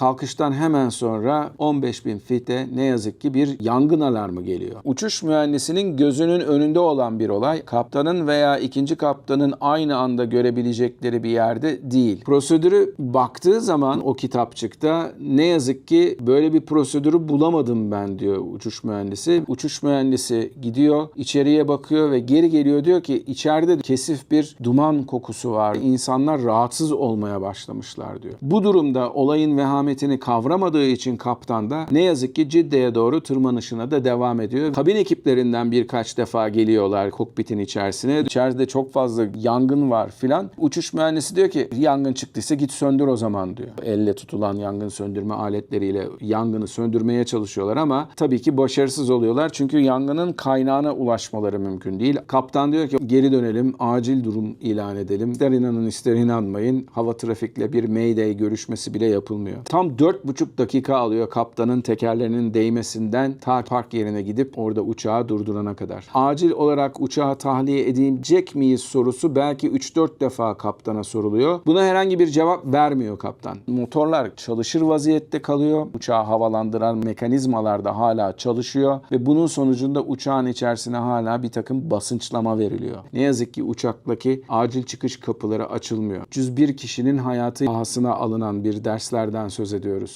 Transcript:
kalkıştan hemen sonra 15 bin fitte ne yazık ki bir yangın alarmı geliyor. Uçuş mühendisinin gözünün önünde olan bir olay. Kaptanın veya ikinci kaptanın aynı anda görebilecekleri bir yerde değil. Prosedürü baktığı zaman o kitapçıkta ne yazık ki böyle bir prosedürü bulamadım ben diyor uçuş mühendisi. Uçuş mühendisi gidiyor, içeriye bakıyor ve geri geliyor diyor ki içeride kesif bir duman kokusu var. İnsanlar rahatsız olmaya başlamışlar diyor. Bu durumda olayın vehametini kavramadığı için kaptan da ne yazık ki Cidde'ye doğru tırmanışına da devam ediyor. Kabin ekiplerinden birkaç defa geliyorlar kokpitin içerisine. İçeride çok fazla yangın var filan. Uçuş mühendisi diyor ki yangın çıktıysa git söndür o zaman diyor. Elle tutulan yangın söndürme aletleriyle yangını söndürmeye çalışıyorlar ama tabii ki başarısız oluyorlar. Çünkü yangının kaynağına ulaşmaları mümkün değil. Kaptan diyor ki geri dönelim, acil durum ilan edelim. İster inanın ister inanmayın hava trafikle bir mayday görüşmesi bile yapılmıyor. Tam 4,5 dakika alıyor kaptanın tekerlerinin değmesinden ta park yerine gidip orada uçağı durdurana kadar. Acil olarak uçağı tahliye edilecek miyiz sorusu belki 3-4 defa kaptana soruluyor. Buna herhangi bir cevap vermiyor kaptan. Motorlar çalışır vaziyette kalıyor. Uçağı havalandıran mekanizmalar da hala çalışıyor ve bunun sonucunda uçağın içerisine hala bir takım basınçlama veriliyor. Ne yazık ki uçaktaki acil çıkış kapıları açılmıyor. 101 kişinin hayatı pahasına alınan bir derslerden söz ediyoruz.